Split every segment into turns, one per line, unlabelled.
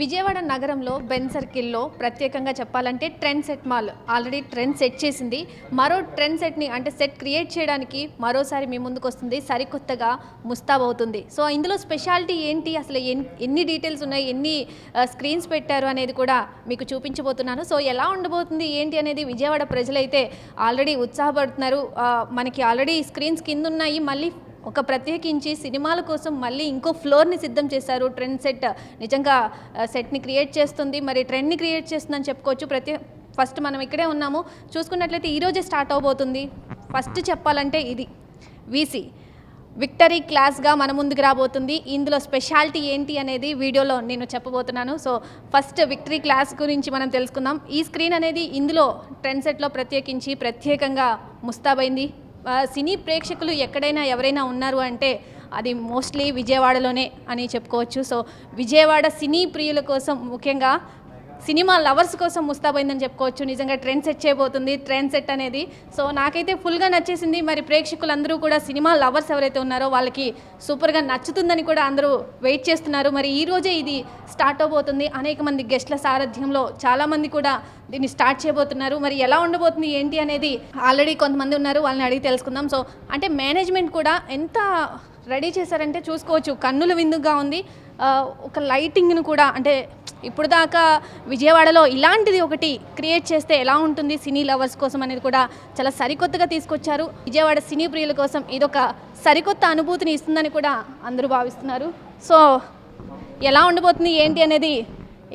విజయవాడ నగరంలో బెన్ సర్కిల్లో ప్రత్యేకంగా చెప్పాలంటే trend set mall already trend set చేసింది. మరో ట్రెండ్ సెట్ని అంటే సెట్ క్రియేట్ చేయడానికి మరోసారి మీ ముందుకు వస్తుంది. సరికొత్తగా ముస్తాబ్ అవుతుంది. సో ఇందులో స్పెషాలిటీ ఏంటి? అసలు ఎన్ని డీటెయిల్స్ ఉన్నాయి? ఎన్ని స్క్రీన్స్ పెట్టారు అనేది కూడా మీకు చూపించబోతున్నాను. సో ఎలా ఉండబోతుంది? ఏంటి అనేది విజయవాడ ప్రజలైతే ఆల్రెడీ ఉత్సాహపడుతున్నారు. మనకి ఆల్రెడీ స్క్రీన్స్ కింద ఉన్నాయి మళ్ళీ ఒక ప్రత్యేకించి సినిమాల కోసం మళ్ళీ ఇంకో ఫ్లోర్ని సిద్ధం చేశారు. ట్రెండ్ సెట్ నిజంగా సెట్ని క్రియేట్ చేస్తుంది. మరి ట్రెండ్ని క్రియేట్ చేస్తుందని చెప్పుకోవచ్చు. ప్రతి ఫస్ట్ మనం ఇక్కడే ఉన్నాము. చూసుకున్నట్లయితే ఈరోజే స్టార్ట్ అవబోతుంది. ఫస్ట్ చెప్పాలంటే ఇది. వీసీ. విక్టరీ క్లాస్గా మన ముందుకు రాబోతుంది. ఇందులో స్పెషాలిటీ ఏంటి అనేది వీడియోలో నేను చెప్పబోతున్నాను. సో ఫస్ట్ విక్టరీ క్లాస్ గురించి మనం తెలుసుకుందాం. ఈ స్క్రీన్ అనేది ఇందులో ట్రెండ్ సెట్లో ప్రత్యేకించి ప్రత్యేకంగా ముస్తాబైంది. సినీ ప్రేక్షకులు ఎక్కడైనా ఎవరైనా ఉన్నారు అంటే అది మోస్ట్లీ విజయవాడలోనే అని చెప్పుకోవచ్చు. సో విజయవాడ సినీ ప్రియుల కోసం ముఖ్యంగా సినిమా లవర్స్ కోసం ముస్తాబైందని చెప్పుకోవచ్చు. నిజంగా ట్రెండ్ సెట్ చేయబోతుంది. ట్రెండ్ సెట్ అనేది. సో నాకైతే ఫుల్గా నచ్చేసింది. మరి ప్రేక్షకులందరూ కూడా సినిమా లవర్స్ ఎవరైతే ఉన్నారో వాళ్ళకి సూపర్గా నచ్చుతుందని కూడా అందరూ వెయిట్ చేస్తున్నారు. మరి ఈ రోజే ఇది స్టార్ట్ అవబోతుంది. అనేక మంది గెస్ట్ల సారథ్యంలో చాలామంది కూడా దీన్ని స్టార్ట్ చేయబోతున్నారు. మరి ఎలా ఉండబోతుంది ఏంటి అనేది ఆల్రెడీ కొంతమంది ఉన్నారు. వాళ్ళని అడిగి తెలుసుకుందాం. సో అంటే మేనేజ్మెంట్ కూడా ఎంత రెడీ చేశారంటే చూసుకోవచ్చు. కన్నుల విందుగా ఉంది. ఒక లైటింగ్ను కూడా అంటే ఇప్పుడు దాకా విజయవాడలో ఇలాంటిది ఒకటి క్రియేట్ చేస్తే ఎలా ఉంటుంది సినీ లవర్స్ కోసం అనేది కూడా చాలా సరికొత్తగా తీసుకొచ్చారు. విజయవాడ సినీ ప్రియుల కోసం ఇదొక సరికొత్త అనుభూతిని ఇస్తుందని కూడా అందరూ భావిస్తున్నారు. సో ఎలా ఉండబోతుంది ఏంటి అనేది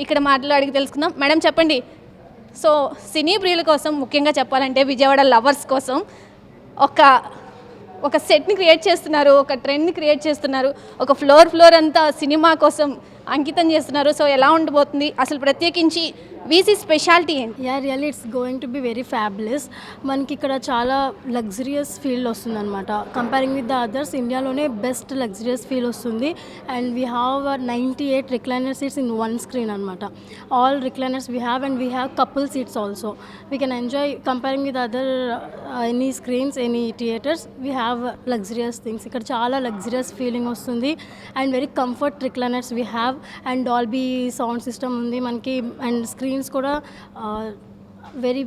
ఇక్కడ మాటలు అడిగి తెలుసుకుందాం. మేడం చెప్పండి. సో సినీ ప్రియుల కోసం ముఖ్యంగా చెప్పాలంటే విజయవాడ లవర్స్ కోసం ఒక ఒక సెట్ని క్రియేట్ చేస్తున్నారు ఒక ట్రెండ్ని క్రియేట్ చేస్తున్నారు ఒక ఫ్లోర్ ఫ్లోర్ అంతా సినిమా కోసం అంకితం చేస్తున్నారు. సో ఎలా ఉండబోతుంది అసలు ప్రత్యేకించి వీసీ స్పెషాలిటీ ఏంటి?
Ya really it's going to be very fabulous మనకి ఇక్కడ చాలా లగ్జరియస్ ఫీల్ వస్తుంది అనమాట కంపేరింగ్ విత్ ద అదర్స్ ఇండియాలోనే బెస్ట్ లగ్జరియస్ ఫీల్ వస్తుంది and we have ninety eight recliner seats in one screen అనమాట all recliners we have and we have couple seats also we can enjoy comparing with other any screens any theatres we have luxurious things ఇక్కడ చాలా luxurious feeling వస్తుంది. And very comfort recliners we have and Dolby sound system ఉంది మనకి. And screen screens కూడా very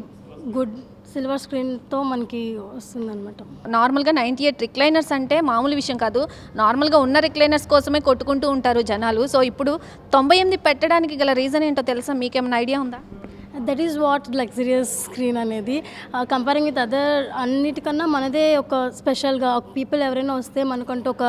good silver స్క్రీన్తో మనకి వస్తుంది అనమాట
నార్మల్గా నైంటీ ఎయిట్ రిక్లైనర్స్ అంటే మామూలు విషయం కాదు. నార్మల్గా ఉన్న రిక్లైనర్స్ కోసమే కొట్టుకుంటూ ఉంటారు జనాలు. సో ఇప్పుడు తొంభై ఎనిమిది పెట్టడానికి గల రీజన్ ఏంటో తెలుసా? మీకేమైనా ఐడియా ఉందా?
That is what luxurious screen అనేది. కంపేరింగ్ విత్ అదర్ అన్నిటికన్నా మనదే ఒక స్పెషల్గా ఒక పీపుల్ ఎవరైనా వస్తే మనకంటూ ఒక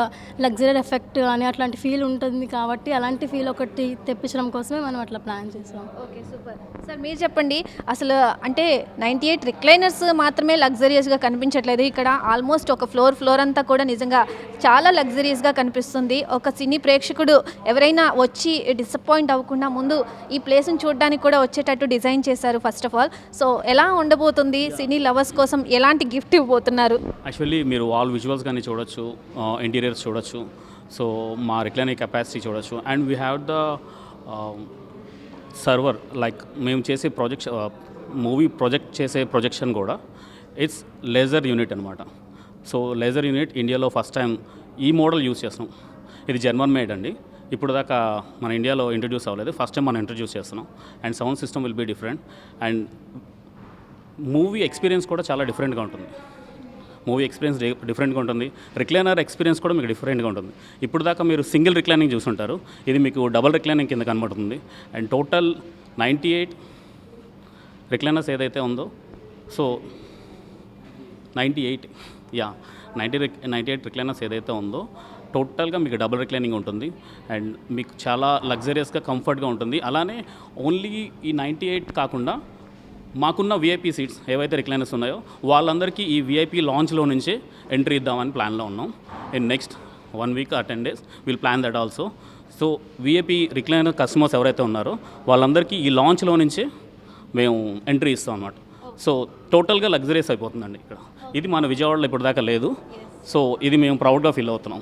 లగ్జరీ ఎఫెక్ట్ అని అట్లాంటి ఫీల్ ఉంటుంది కాబట్టి అలాంటి ఫీల్ ఒకటి తెప్పించడం కోసమే మనం అట్లా ప్లాన్ చేసాం.
ఓకే సూపర్ సార్ మీరు చెప్పండి అసలు అంటే నైంటీ ఎయిట్ రిక్లైనర్స్ మాత్రమే లగ్జరియస్గా కనిపించట్లేదు. ఇక్కడ ఆల్మోస్ట్ ఒక ఫ్లోర్ ఫ్లోర్ అంతా కూడా నిజంగా చాలా లగ్జరియస్గా కనిపిస్తుంది. ఒక సినీ ప్రేక్షకుడు ఎవరైనా వచ్చి డిసప్పాయింట్ అవ్వకుండా ముందు ఈ ప్లేస్ని చూడడానికి కూడా వచ్చేటట్టు డిజైన్ చేశారు ఫస్ట్ ఆఫ్ ఆల్. సో ఎలా ఉండబోతుంది సినీ లవర్స్ కోసం ఎలాంటి గిఫ్ట్ ఇవ్వబోతున్నారు?
యాక్చువల్లీ మీరు ఆల్ విజువల్స్ కానీ చూడొచ్చు ఇంటీరియర్స్ చూడొచ్చు సో మా రిక్లైనింగ్ కెపాసిటీ చూడొచ్చు. And we have the server like మేము చేసే ప్రాజెక్ట్ మూవీ ప్రొజెక్ట్ చేసే ప్రొజెక్షన్ కూడా ఇట్స్ లేజర్ యూనిట్ అనమాట సో లేజర్ యూనిట్ ఇండియాలో ఫస్ట్ టైం ఈ మోడల్ యూస్ చేస్తున్నాం. ఇది జర్మన్ మేడ్ అండి. ఇప్పుడు దాకా మన ఇండియాలో ఇంట్రడ్యూస్ అవ్వలేదు. ఫస్ట్ టైం మనం ఇంట్రడ్యూస్ చేస్తున్నాం. And sound system will be different and movie experience కూడా చాలా డిఫరెంట్గా ఉంటుంది. మూవీ ఎక్స్పీరియన్స్ డిఫరెంట్గా ఉంటుంది. రిక్లైనర్ ఎక్స్పీరియన్స్ కూడా మీకు డిఫరెంట్గా ఉంటుంది. ఇప్పుడు దాకా మీరు సింగిల్ రిక్లైనింగ్ చూసుంటారు. ఇది మీకు డబుల్ రిక్లైనింగ్ కింద కనబడుతుంది. And total ninety eight recliners ఏదైతే ఉందో so ninety eight yeah ninety రిక్ నైంటీ ఎయిట్ రిక్లైనర్స్ ఏదైతే ఉందో టోటల్గా మీకు డబుల్ రిక్లైనింగ్ ఉంటుంది. అండ్ మీకు చాలా లగ్జరియస్గా కంఫర్ట్గా ఉంటుంది. అలానే ఓన్లీ ఈ నైంటీ ఎయిట్ కాకుండా మాకున్న విఐపీ సీట్స్ ఏవైతే రిక్లైనర్స్ ఉన్నాయో వాళ్ళందరికీ ఈ విఐపీ లాంచ్లో నుంచే ఎంట్రీ ఇద్దామని ప్లాన్లో ఉన్నాం. ఇన్ నెక్స్ట్ వన్ వీక్ ఆ ten days will plan that also so VIP recliner customers ఎవరైతే ఉన్నారో వాళ్ళందరికీ ఈ లాంచ్లో నుంచే మేము ఎంట్రీ ఇస్తాం అన్నమాట. సో టోటల్గా లగ్జరీస్ అయిపోతుందండి ఇక్కడ. ఇది మన విజయవాడలో ఇప్పుడు దాకా లేదు సో ఇది మేము ప్రౌడ్గా ఫీల్ అవుతున్నాం.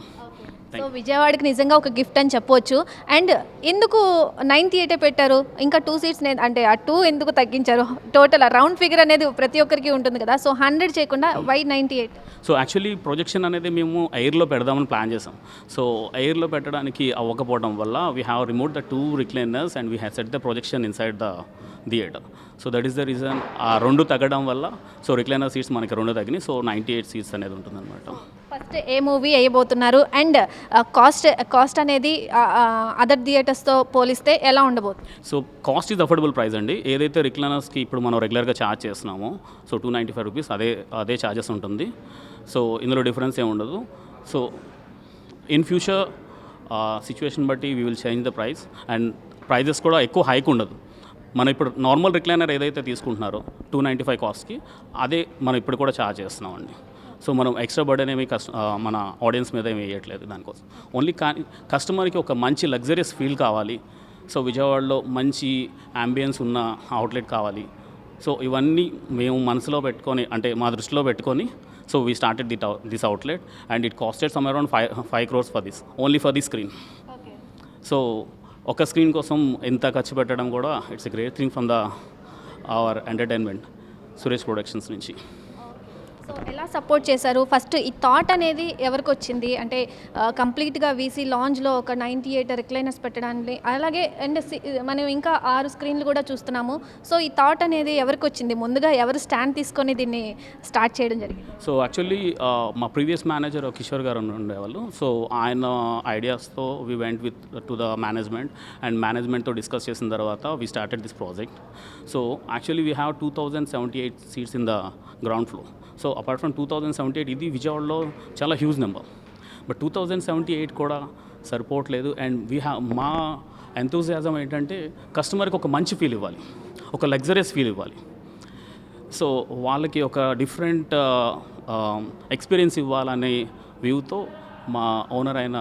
సో విజయవాడకి నిజంగా ఒక గిఫ్ట్ అని చెప్పొచ్చు. అండ్ ఎందుకు నైన్ థియేటర్ పెట్టారు? ఇంకా టూ సీట్స్ అంటే ఆ టూ ఎందుకు తగ్గించారు? టోటల్ రౌండ్ ఫిగర్ అనేది ప్రతి ఒక్కరికి ఉంటుంది కదా. సో హండ్రెడ్ చేయకుండా why ninety eight
so actually projection అనేది మేము ఎయిర్లో పెడదామని ప్లాన్ చేసాం. సో ఎయిర్లో పెట్టడానికి అవ్వకపోవడం వల్ల we have remove the two recliners and we have set the projection inside the theatre so that is the reason ఆ రెండు తగ్గడం వల్ల సో రిక్లైనర్ సీట్స్ మనకి రెండు తగ్గినాయి. సో నైంటీ ఎయిట్ సీట్స్ అనేది ఉంటుందన్నమాట.
ఫస్ట్ ఏ మూవీ వేయబోతున్నారు అండ్ కాస్ట్ కాస్ట్ అనేది అదర్ థియేటర్స్తో పోలిస్తే ఎలా ఉండబోతుంది
so cost is affordable price అండి. ఏదైతే రిక్లైనర్స్కి ఇప్పుడు మనం రెగ్యులర్గా ఛార్జ్ చేస్తున్నామో so two ninety five rupees అదే అదే ఛార్జెస్ ఉంటుంది. సో ఇందులో డిఫరెన్స్ ఏమి ఉండదు. సో ఇన్ ఫ్యూచర్ సిచ్యువేషన్ బట్టి we will change the price and prices కూడా ఎక్కువ హైక్ ఉండదు. మనం ఇప్పుడు నార్మల్ రిక్లైనర్ ఏదైతే తీసుకుంటున్నారో టూ నైంటీ ఫైవ్ కాస్ట్కి అదే మనం ఇప్పుడు కూడా ఛార్జ్ చేస్తున్నామండి. సో మనం ఎక్స్ట్రా బర్డెన్ ఏమి మన ఆడియన్స్ మీద ఏమి వేయట్లేదు దానికోసం. ఓన్లీ కానీ కస్టమర్కి ఒక మంచి లగ్జరియస్ ఫీల్ కావాలి. సో విజయవాడలో మంచి అంబియన్స్ ఉన్న అవుట్లెట్ కావాలి. సో ఇవన్నీ మేము మనసులో పెట్టుకొని అంటే మా దృష్టిలో పెట్టుకొని so we started the this outlet and it costed some around five five crores for this only for the screen so ఒక స్క్రీన్ కోసం ఎంత ఖర్చు పెట్టడం కూడా it's a great thing from the our entertainment Suresh productions నుంచి.
So ఎలా support చేశారు? First ఈ థాట్ అనేది ఎవరికి వచ్చింది? అంటే కంప్లీట్గా వీసీ లాంజ్లో ఒక నైంటీ ఎయిట్ రిక్లైనర్స్ పెట్టడానికి అలాగే అండ్ మనం ఇంకా ఆరు స్క్రీన్లు కూడా చూస్తున్నాము. సో ఈ థాట్ అనేది ఎవరికి వచ్చింది? ముందుగా ఎవరు స్టాండ్ తీసుకొని దీన్ని స్టార్ట్ చేయడం జరిగింది?
సో యాక్చువల్లీ మా ప్రీవియస్ మేనేజర్ కిషోర్ గారు ఉండేవాళ్ళు. సో ఆయన ఐడియాస్తో we went with to the management and మేనేజ్మెంట్తో discuss చేసిన తర్వాత we started this project so actually we have two thousand seventy eight seats in the ground floor so apart from two thousand seventy eight ఇది విజయవాడలో చాలా huge number. But two thousand seventy eight కూడా సరిపోవట్లేదు and we హ్యా మా enthusiasm ఏంటంటే కస్టమర్కి ఒక మంచి ఫీల్ ఇవ్వాలి. ఒక లగ్జరియస్ ఫీల్ ఇవ్వాలి. సో వాళ్ళకి ఒక డిఫరెంట్ ఎక్స్పీరియన్స్ ఇవ్వాలనే వ్యూతో మా ఓనర్ అయిన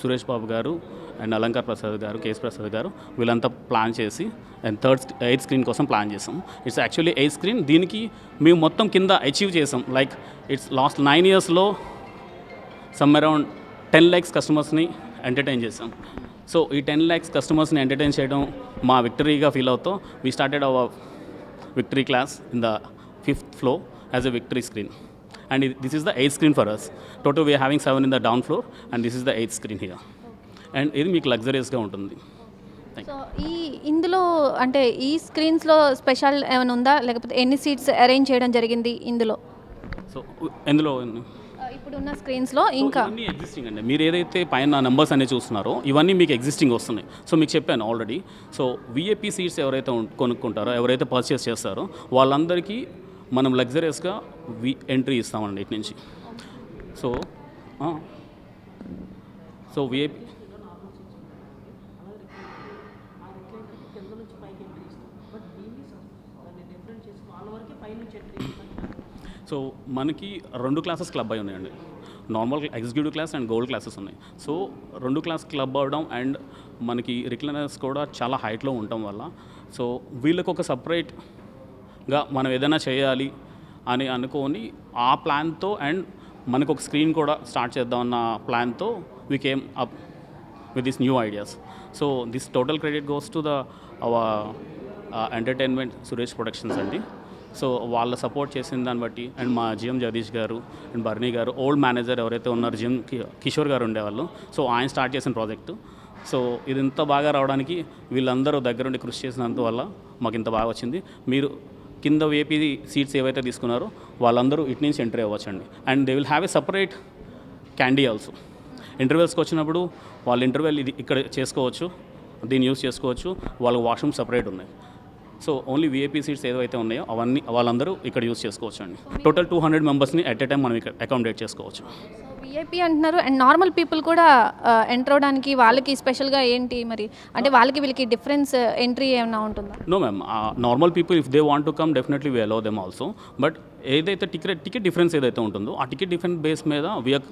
సురేష్ బాబు గారు అండ్ అలంకార్ ప్రసాద్ గారు కేఎస్ ప్రసాద్ గారు వీళ్ళంతా ప్లాన్ చేసి అండ్ థర్డ్ ఎయిత్ స్క్రీన్ కోసం ప్లాన్ చేసాం. It's actually eighth screen. దీనికి మేము మొత్తం కింద అచీవ్ చేసాం. లైక్ ఇట్స్ లాస్ట్ నైన్ ఇయర్స్లో సమ్ అరౌండ్ టెన్ ల్యాక్స్ కస్టమర్స్ని ఎంటర్టైన్ చేసాం. సో ఈ టెన్ ల్యాక్స్ కస్టమర్స్ని ఎంటర్టైన్ చేయడం మా విక్టరీగా ఫీల్ అవుతూ we started our Victory class in the fifth floor as a Victory screen and this is the eighth screen for us total we having seven in the down floor and this is the eighth screen here and ఇది మీకు లగ్జరియస్గా ఉంటుంది.
So ఈ ఇందులో అంటే ఈ స్క్రీన్స్లో special ఏమైనా ఉందా? లేకపోతే ఎన్ని సీట్స్ అరేంజ్ చేయడం జరిగింది ఇందులో?
సో ఎందులో
ఆ, ఇప్పుడున్న స్క్రీన్స్లో ఇంకా.
ఎగ్జిస్టింగ్ అండి. మీరు ఏదైతే పైన నెంబర్స్ అన్ని చూస్తున్నారో ఇవన్నీ మీకు ఎగ్జిస్టింగ్ వస్తున్నాయి. సో మీకు చెప్పాను ఆల్రెడీ సో విఏపీ సీట్స్ ఎవరైతే కొనుక్కుంటారో ఎవరైతే పర్చేస్ చేస్తారో వాళ్ళందరికీ మనం లగ్జరియస్గా వి ఎంట్రీ ఇస్తామండి ఇటు నుంచి. సో సో విఏపీ సో మనకి రెండు క్లాసెస్ క్లబ్ అయి ఉన్నాయండి. Normal executive class and gold classes ఉన్నాయి. సో రెండు క్లాస్ క్లబ్ అవడం అండ్ మనకి రిక్లైనర్స్ కూడా చాలా హైట్లో ఉండటం వల్ల సో వీళ్ళకి ఒక సపరేట్గా మనం ఏదైనా చేయాలి అని అనుకొని ఆ ప్లాన్తో అండ్ మనకు ఒక స్క్రీన్ కూడా స్టార్ట్ చేద్దామన్న ప్లాన్తో we came up with this new ideas so this total credit goes to the entertainment Suresh productions అండి. సో వాళ్ళ సపోర్ట్ చేసిన దాన్ని బట్టి అండ్ మా జిఎం జగదీష్ గారు అండ్ బర్నీ గారు ఓల్డ్ మేనేజర్ ఎవరైతే ఉన్నారు జిఎం కిషోర్ గారు ఉండేవాళ్ళు. సో ఆయన స్టార్ట్ చేసిన ప్రాజెక్టు. సో ఇది ఇంత బాగా రావడానికి వీళ్ళందరూ దగ్గరుండి కృషి చేసినందువల్ల మాకు ఇంత బాగా వచ్చింది. మీరు కింద ఏపీ సీట్స్ ఏవైతే తీసుకున్నారో వాళ్ళందరూ ఇటు నుంచి అవ్వచ్చు అవ్వచ్చండి. And they will have a separate candy also. ఇంటర్వెల్స్కి వచ్చినప్పుడు వాళ్ళ ఇంటర్వెల్ ఇది ఇక్కడ చేసుకోవచ్చు దీన్ని యూస్ చేసుకోవచ్చు వాళ్ళ వాష్రూమ్ సపరేట్ ఉన్నాయి. సో ఓన్లీ విఐపీ సీట్స్ ఏవైతే ఉన్నాయో అవన్నీ వాళ్ళందరూ ఇక్కడ యూస్ చేసుకోవచ్చు అండి టోటల్ టూ హండ్రెడ్ మెంబర్స్ని అట్ ఎ టైం మనం ఇక్కడ అకామిడేట్ చేసుకోవచ్చు.
విఐపి అంటున్నారు అండ్ నార్మల్ పీపుల్ కూడా ఎంటర్ అవడానికి వాళ్ళకి స్పెషల్గా ఏంటి మరి? అంటే వాళ్ళకి వీళ్ళకి డిఫరెన్స్ ఎంట్రీ ఏమైనా ఉంటుందా?
No ma'am normal people if they want to come definitely we allow them also but ఏదైతే టికెట్ టికెట్ డిఫరెన్స్ ఏదైతే ఉంటుందో ఆ టికెట్ డిఫరెన్స్ బేస్ మీద we're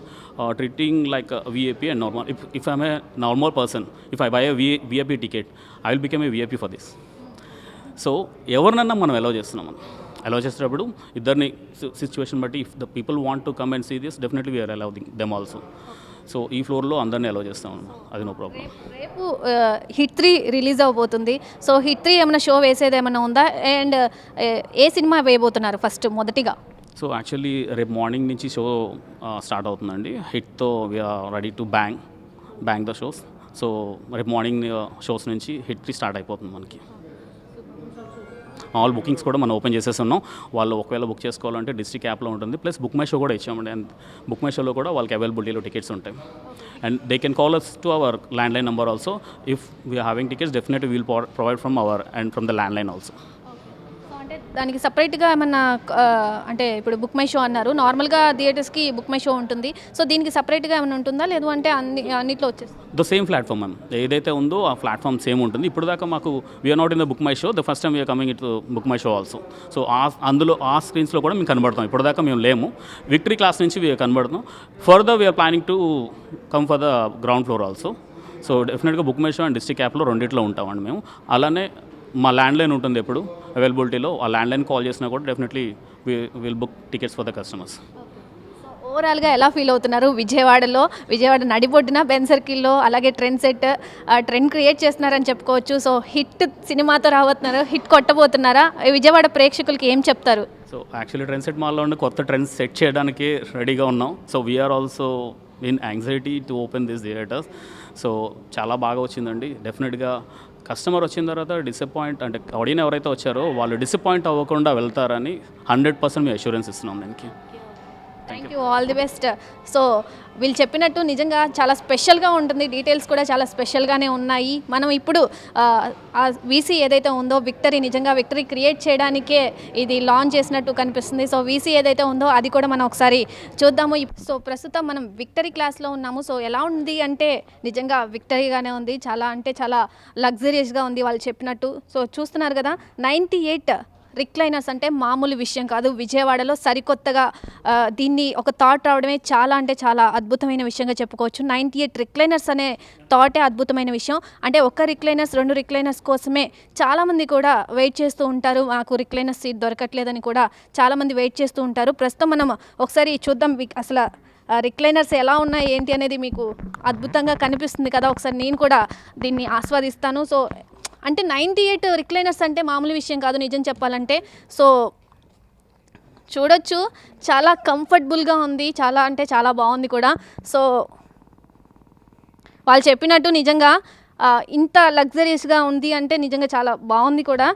treating like VIP and normal if if I'm a normal person if I buy a VIP ticket I will become a VIP for this so ఎవరినన్నా మనం allow చేస్తున్నాం మనం. Allow చేసేటప్పుడు ఇద్దరిని situation బట్టి if the people want to come and see this definitely we're allow them also so ఈ ఫ్లోర్లో అందరినీ అలౌ చేస్తాం అది నో ప్రాబ్లం
రేపు హిట్ త్రీ రిలీజ్ అవబోతుంది. సో హిట్ త్రీ ఏమైనా షో వేసేది ఏమైనా ఉందా? అండ్ ఏ సినిమా వేయబోతున్నారు ఫస్ట్ మొదటిగా?
సో యాక్చువల్లీ రేపు మార్నింగ్ నుంచి షో స్టార్ట్ అవుతుందండి. హిట్తో we're ready to bang bang the shows so రేపు మార్నింగ్ షోస్ నుంచి హిట్ త్రీ స్టార్ట్ అయిపోతుంది మనకి. ఆల్ బుకింగ్స్ కూడా మనం ఓపెన్ చేసేస్తున్నాం వాళ్ళు ఒకవేళ బుక్ చేసుకోవాలంటే డిస్ట్రిక్ట్ యాప్లో ఉంటుంది. ప్లస్ బుక్ మై షో కూడా ఇచ్చామండి. అండ్ బుక్ మై షోలో కూడా వాళ్ళకి అవైలబిలిటీలో టికెట్స్ ఉంటాయి. And they can call us to our landline number also if we having tickets definitely we'll provide from our and from the landline also
దానికి సపరేట్గా ఏమన్నా అంటే ఇప్పుడు బుక్ మై షో అన్నారు. నార్మల్గా థియేటర్స్కి బుక్ మై షో ఉంటుంది. సో దీనికి సపరేట్గా ఏమైనా ఉంటుందా? లేదు అంటే అన్ని అన్నిట్లో వచ్చేస్తుంది
ద సేమ్ ప్లాట్ఫామ్ మ్యామ్. ఏదైతే ఉందో ఆ ప్లాట్ఫామ్ సేమ్ ఉంటుంది. ఇప్పుడు దాకా మాకు we're not in the Book My Show the first time we're coming it Book My Show also so ఆ అందులో ఆ స్క్రీన్స్లో కూడా మేము కనబడతాం. ఇప్పుడు దాకా మేము లేము. విక్టరీ క్లాస్ నుంచి we're కనబడతాం further we're planning to come for the ground floor also so డెఫినెట్గా Book My Show and District యాప్లో రెండిట్లో ఉంటామండి మేము. అలానే మా ల్యాండ్లైన్ ఉంటుంది ఎప్పుడు అవైలబిలిటీలో. ఆ ల్యాండ్లైన్ కాల్ చేసినా కూడా definitely will book tickets for the customers.
ఓవరాల్గా ఎలా ఫీల్ అవుతున్నారు విజయవాడలో? విజయవాడ నడిబొడ్డున బెన్ సర్కిల్లో అలాగే ట్రెండ్ సెట్ ట్రెండ్ క్రియేట్ చేస్తున్నారని చెప్పుకోవచ్చు. సో హిట్ సినిమాతో రాబోతున్నారు హిట్ కొట్టబోతున్నారా? విజయవాడ ప్రేక్షకులకి ఏం చెప్తారు?
సో యాక్చువల్లీ ట్రెండ్ సెట్ మాల్లో ఉండి కొత్త ట్రెండ్స్ సెట్ చేయడానికి రెడీగా ఉన్నాం. So we're also in anxiety to open this theatres so చాలా బాగా వచ్చిందండి. డెఫినెట్గా కస్టమర్ వచ్చిన తర్వాత డిసప్పాయింట్ అంటే అడిగిన ఎవరైతే వచ్చారో వాళ్ళు డిసప్పాయింట్ అవ్వకుండా వెళ్తారని హండ్రెడ్ పర్సెంట్ మేము అష్యూరెన్స్ ఇస్తున్నాం దానికి.
Thank you all the best so వీళ్ళు చెప్పినట్టు నిజంగా చాలా స్పెషల్గా ఉంటుంది. డీటెయిల్స్ కూడా చాలా స్పెషల్గానే ఉన్నాయి. మనం ఇప్పుడు ఆ, వీసీ ఏదైతే ఉందో విక్టరీ నిజంగా విక్టరీ క్రియేట్ చేయడానికే ఇది లాంచ్ చేసినట్టు కనిపిస్తుంది. సో వీసీ ఏదైతే ఉందో అది కూడా మనం ఒకసారి చూద్దాము. సో ప్రస్తుతం మనం విక్టరీ క్లాస్లో ఉన్నాము. సో ఎలా ఉంది అంటే నిజంగా విక్టరీగానే ఉంది. చాలా అంటే చాలా లగ్జరియస్గా ఉంది వాళ్ళు చెప్పినట్టు. సో చూస్తున్నారు కదా నైంటీ ఎయిట్ రిక్లైనర్స్ అంటే మామూలు విషయం కాదు. విజయవాడలో సరికొత్తగా దీన్ని ఒక థాట్ రావడమే చాలా అంటే చాలా అద్భుతమైన విషయంగా చెప్పుకోవచ్చు. నైంటీ ఎయిట్ రిక్లైనర్స్ అనే థాటే అద్భుతమైన విషయం. అంటే ఒక్క రిక్లైనర్స్ రెండు రిక్లైనర్స్ కోసమే చాలామంది కూడా వెయిట్ చేస్తూ ఉంటారు. మాకు రిక్లైనర్ సీట్ దొరకట్లేదని కూడా చాలామంది వెయిట్ చేస్తూ ఉంటారు. ప్రస్తుతం మనం ఒకసారి చూద్దాం. అసలు రిక్లైనర్స్ ఎలా ఉన్నాయి ఏంటి అనేది మీకు అద్భుతంగా కనిపిస్తుంది కదా. ఒకసారి నేను కూడా దీన్ని ఆస్వాదిస్తాను. సో అంటే నైంటీ ఎయిట్ రిక్లైనర్స్ అంటే మామూలు విషయం కాదు నిజం చెప్పాలంటే. సో చూడొచ్చు. చాలా కంఫర్టబుల్గా ఉంది. చాలా అంటే చాలా బాగుంది కూడా. సో వాళ్ళు చెప్పినట్టు నిజంగా ఇంత లగ్జరీస్గా ఉంది అంటే నిజంగా చాలా బాగుంది కూడా.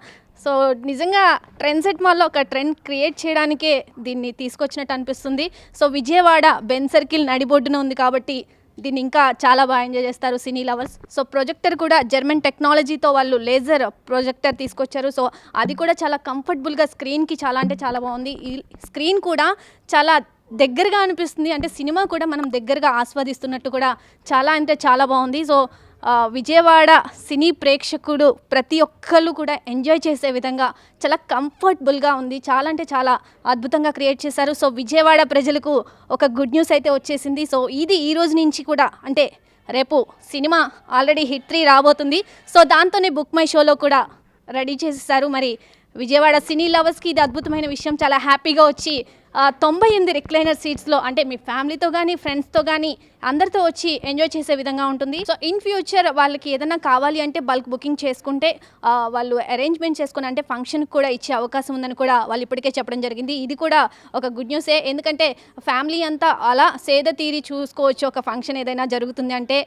సో నిజంగా ట్రెండ్ సెట్ మాల్లో ఒక ట్రెండ్ క్రియేట్ చేయడానికే దీన్ని తీసుకొచ్చినట్టు అనిపిస్తుంది. సో విజయవాడ బెన్ సర్కిల్ నడిబొడ్డున ఉంది కాబట్టి దీన్ని ఇంకా చాలా బాగా ఎంజాయ్ చేస్తారు సినీ లవర్స్. సో ప్రొజెక్టర్ కూడా జర్మన్ టెక్నాలజీతో వాళ్ళు లేజర్ ప్రొజెక్టర్ తీసుకొచ్చారు. సో అది కూడా చాలా కంఫర్టబుల్గా స్క్రీన్కి చాలా అంటే చాలా బాగుంది. ఈ స్క్రీన్ కూడా చాలా దగ్గరగా అనిపిస్తుంది. అంటే సినిమా కూడా మనం దగ్గరగా ఆస్వాదిస్తున్నట్టు కూడా చాలా అంటే చాలా బాగుంది. సో విజయవాడ సినీ ప్రేక్షకుడు ప్రతి ఒక్కళ్ళు కూడా ఎంజాయ్ చేసే విధంగా చాలా కంఫర్టబుల్గా ఉంది. చాలా అంటే చాలా అద్భుతంగా క్రియేట్ చేశారు. సో విజయవాడ ప్రజలకు ఒక గుడ్ న్యూస్ అయితే వచ్చేసింది. సో ఇది ఈ రోజు నుంచి కూడా అంటే రేపు సినిమా ఆల్రెడీ హిట్ త్రీ రాబోతుంది. సో దాంతోనే బుక్ మై షోలో కూడా రెడీ చేసేసారు. మరి విజయవాడ సినీ లవర్స్కి ఇది అద్భుతమైన విషయం. చాలా హ్యాపీగా వచ్చి తొంభై ఎనిమిది రిక్లైనర్ సీట్స్లో అంటే మీ ఫ్యామిలీతో కానీ ఫ్రెండ్స్తో కానీ అందరితో వచ్చి ఎంజాయ్ చేసే విధంగా ఉంటుంది. సో ఇన్ ఫ్యూచర్ వాళ్ళకి ఏదైనా కావాలి అంటే బల్క్ బుకింగ్ చేసుకుంటే వాళ్ళు అరేంజ్మెంట్ చేసుకుని అంటే ఫంక్షన్కి కూడా ఇచ్చే అవకాశం ఉందని కూడా వాళ్ళు ఇప్పటికే చెప్పడం జరిగింది. ఇది కూడా ఒక గుడ్ న్యూసే ఎందుకంటే ఫ్యామిలీ అంతా అలా సేద తీరి చూసుకోవచ్చు ఒక ఫంక్షన్ ఏదైనా జరుగుతుంది అంటే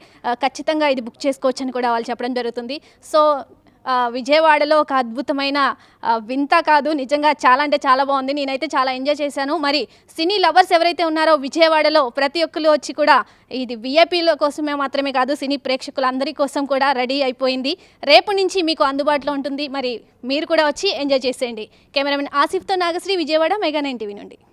ఖచ్చితంగా ఇది బుక్ చేసుకోవచ్చు అని కూడా వాళ్ళు చెప్పడం జరుగుతుంది. సో విజయవాడలో ఒక అద్భుతమైన వింత కాదు నిజంగా చాలా అంటే చాలా బాగుంది. నేనైతే చాలా ఎంజాయ్ చేశాను. మరి సినీ లవర్స్ ఎవరైతే ఉన్నారో విజయవాడలో ప్రతి ఒక్కరు వచ్చి కూడా ఇది విఐపీల కోసమే మాత్రమే కాదు సినీ ప్రేక్షకులందరి కోసం కూడా రెడీ అయిపోయింది. రేపు నుంచి మీకు అందుబాటులో ఉంటుంది. మరి మీరు కూడా వచ్చి ఎంజాయ్ చేసేయండి. Cameraman ఆసిఫ్తో Nagasri Vijayawada Mega nine TV నుండి.